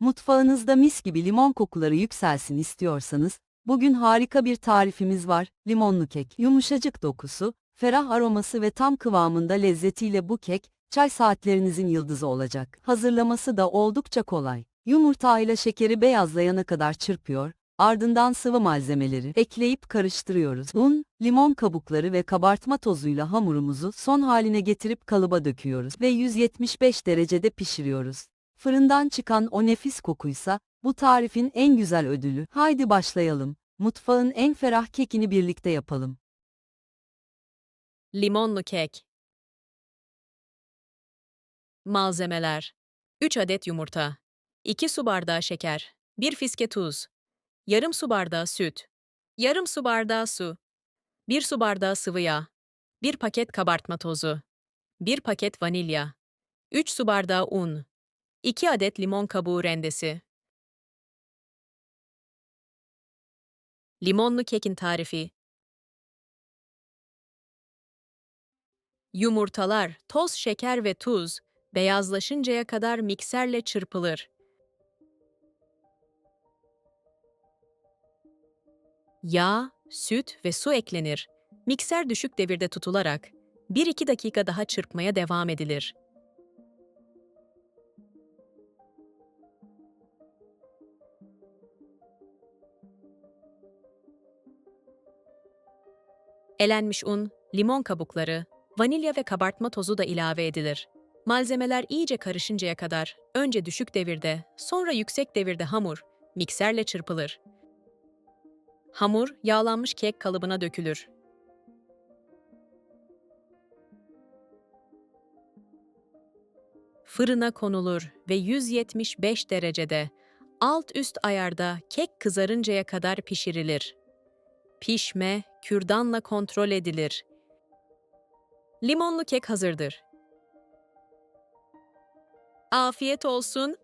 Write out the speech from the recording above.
Mutfağınızda mis gibi limon kokuları yükselsin istiyorsanız, bugün harika bir tarifimiz var, limonlu kek. Yumuşacık dokusu, ferah aroması ve tam kıvamında lezzetiyle bu kek, çay saatlerinizin yıldızı olacak. Hazırlaması da oldukça kolay. Yumurta ile şekeri beyazlayana kadar çırpıyor, ardından sıvı malzemeleri ekleyip karıştırıyoruz. Un, limon kabukları ve kabartma tozuyla hamurumuzu son haline getirip kalıba döküyoruz ve 175 derecede pişiriyoruz. Fırından çıkan o nefis kokuysa, bu tarifin en güzel ödülü. Haydi başlayalım. Mutfağın en ferah kekini birlikte yapalım. Limonlu kek. Malzemeler. 3 adet yumurta, 2 su bardağı şeker, 1 fiske tuz, yarım su bardağı süt, yarım su bardağı su, 1 su bardağı sıvı yağ, 1 paket kabartma tozu, 1 paket vanilya, 3 su bardağı un, 2 adet limon kabuğu rendesi. Limonlu kekin tarifi Yumurtalar, toz şeker ve tuz beyazlaşıncaya kadar mikserle çırpılır. Yağ, süt ve su eklenir. Mikser düşük devirde tutularak 1-2 dakika daha çırpmaya devam edilir. Elenmiş un, limon kabukları, vanilya ve kabartma tozu da ilave edilir. Malzemeler iyice karışıncaya kadar önce düşük devirde, sonra yüksek devirde hamur mikserle çırpılır. Hamur yağlanmış kek kalıbına dökülür. Fırına konulur ve 175 derecede alt üst ayarda kek kızarıncaya kadar pişirilir. Pişme kürdanla kontrol edilir. Limonlu kek hazırdır. Afiyet olsun.